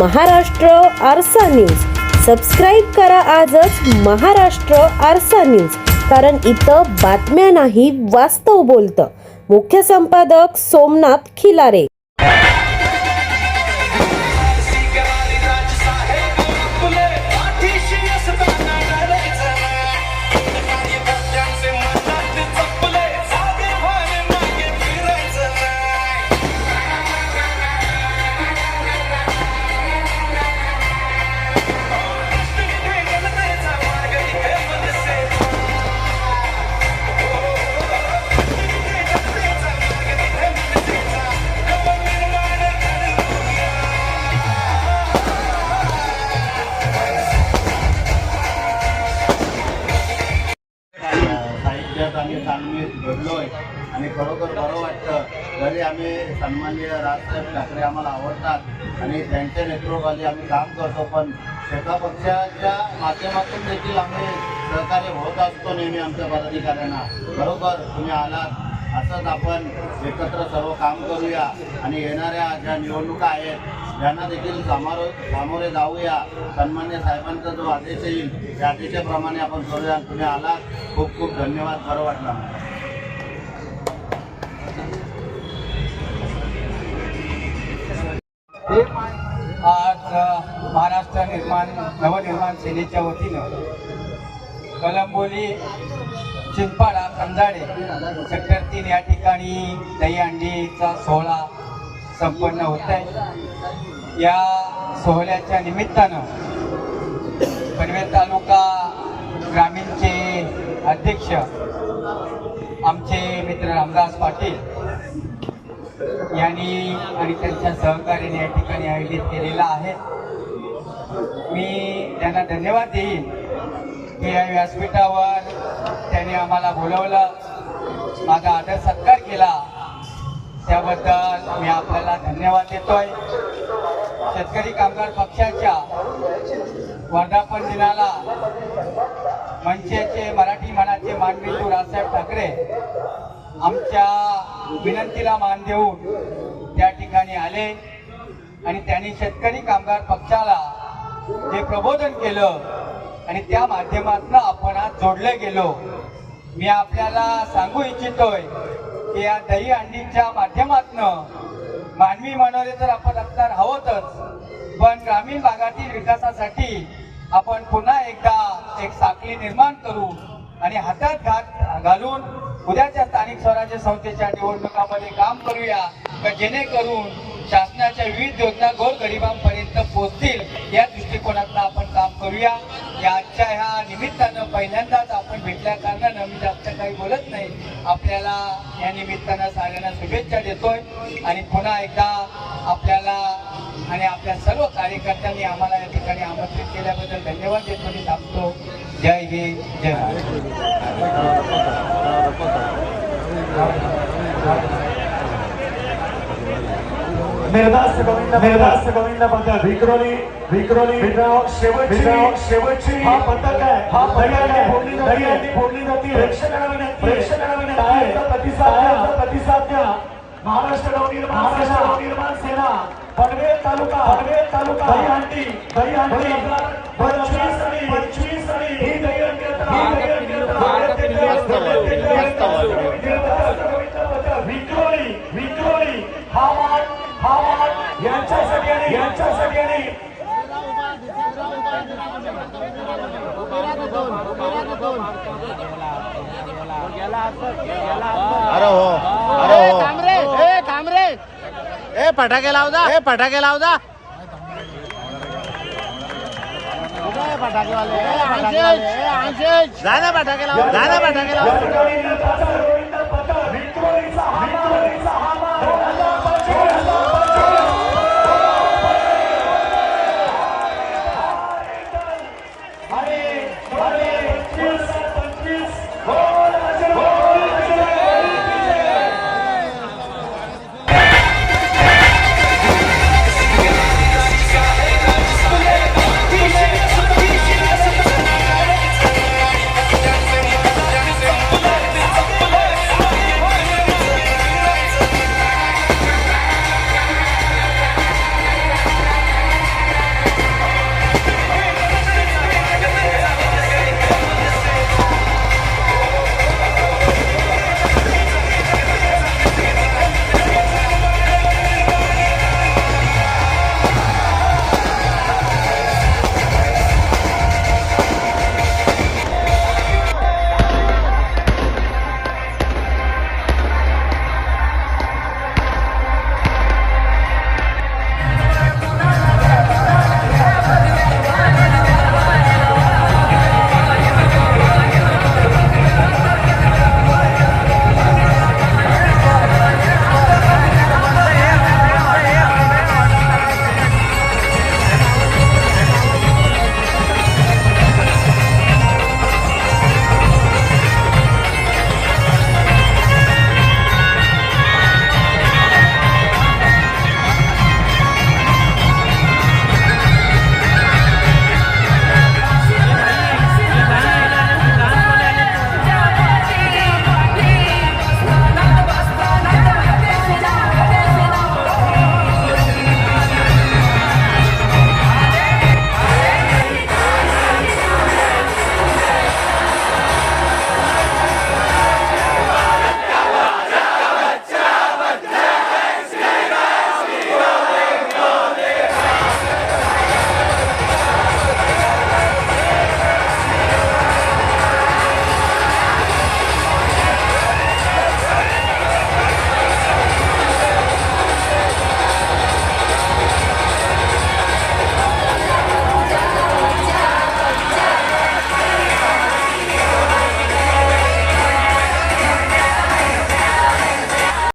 महाराष्ट्र आरसा news. Subscribe करा आजच महाराष्ट्र आरसा न्यूज. कारण इथं बातम्या नाही वास्तव बोलतं. मुख्य संपादक सोमनाथ खिलारे. राज्यात आम्ही तालमीत घडलोय आणि खरोखर बरं वाटतं. जरी आम्ही सन्माननीय राजसाहेब ठाकरे आम्हाला आवडतात आणि त्यांच्या नेतृत्वाखाली आम्ही काम करतो पण एका पक्षाच्या माध्यमातून देखील आम्ही सहकार्य होत असतो नेहमी आमच्या पदाधिकाऱ्यांना. बरोबर तुम्ही आलात असंच आपण एकत्र सर्व काम करूया आणि येणाऱ्या ज्या निवडणुका आहेत यांना देखील सामोरे सामोरे जाऊया. सन्मान्य साहेबांचा जो आदेश येईल त्या आदेशाप्रमाणे आपण करूया तुम्ही आलात. खूप खूप धन्यवाद. बरं वाटलं आज महाराष्ट्र निर्माण नवनिर्माण सेनेच्या वतीनं कलंबोली चिंपाडा कंजाडे सेक्टर तीन या ठिकाणी दहीहंडीचा सोहळा संपन्न होत आहे. या सोहळ्याच्या निमित्तानं पनवेल तालुका ग्रामीणचे अध्यक्ष आमचे मित्र रामदास पाटील यांनी आणि त्यांच्या सहकार्याने या ठिकाणी आयोजित केलेला आहे. मी त्यांना धन्यवाद देईन की या व्यासपीठावर त्यांनी आम्हाला बोलवलं. माझा आदर सत्कार केला. त्याबद्दल मी आपल्याला धन्यवाद देतोय. शेतकरी कामगार पक्षाच्या वर्धापन दिनाला मंचाचे मराठी मनाचे मानविंदू राजसाहेब ठाकरे आमच्या विनंतीला मान देऊन त्या ठिकाणी आले आणि त्यांनी शेतकरी कामगार पक्षाला जे प्रबोधन केलं आणि त्या माध्यमातून आपण आज जोडले गेलो. मी आपल्याला सांगू इच्छितोय की या दही अंडीच्या माध्यमातून मानवी मनोरे तर आपण असणार आहोतच पण ग्रामीण भागातील विकासासाठी आपण पुन्हा एकदा एक साखळी निर्माण करू आणि हातात घात घालून उद्याच्या स्थानिक स्वराज्य संस्थेच्या निवडणुकामध्ये काम करूया का जेणेकरून शासनाच्या विविध योजना गोरगरिबांपर्यंत पोहोचतील या दृष्टिकोनातून आपण करूया. या आजच्या ह्या निमित्तानं पहिल्यांदाच आपण भेटल्या कारणानं मी जास्त काही बोलत नाही. आपल्याला या निमित्तानं सगळ्यांना शुभेच्छा देतोय. आणि पुन्हा एकदा आपल्याला आणि आपल्या सर्व कार्यकर्त्यांनी आम्हाला या ठिकाणी आमंत्रित केल्याबद्दल धन्यवाद देतो मी थांबतो. जय हिंद जय महाराष्ट्र महाराष्ट्र नवनिर्माण सेना पनवेल अरे हो अरे हो. कामरे ए कामरे ए फटाके लाव जा ए फटाके लाव जा. फटाकेवाले जा ना फटाके लाव जा ना फटाके लाव. या ठिकाणी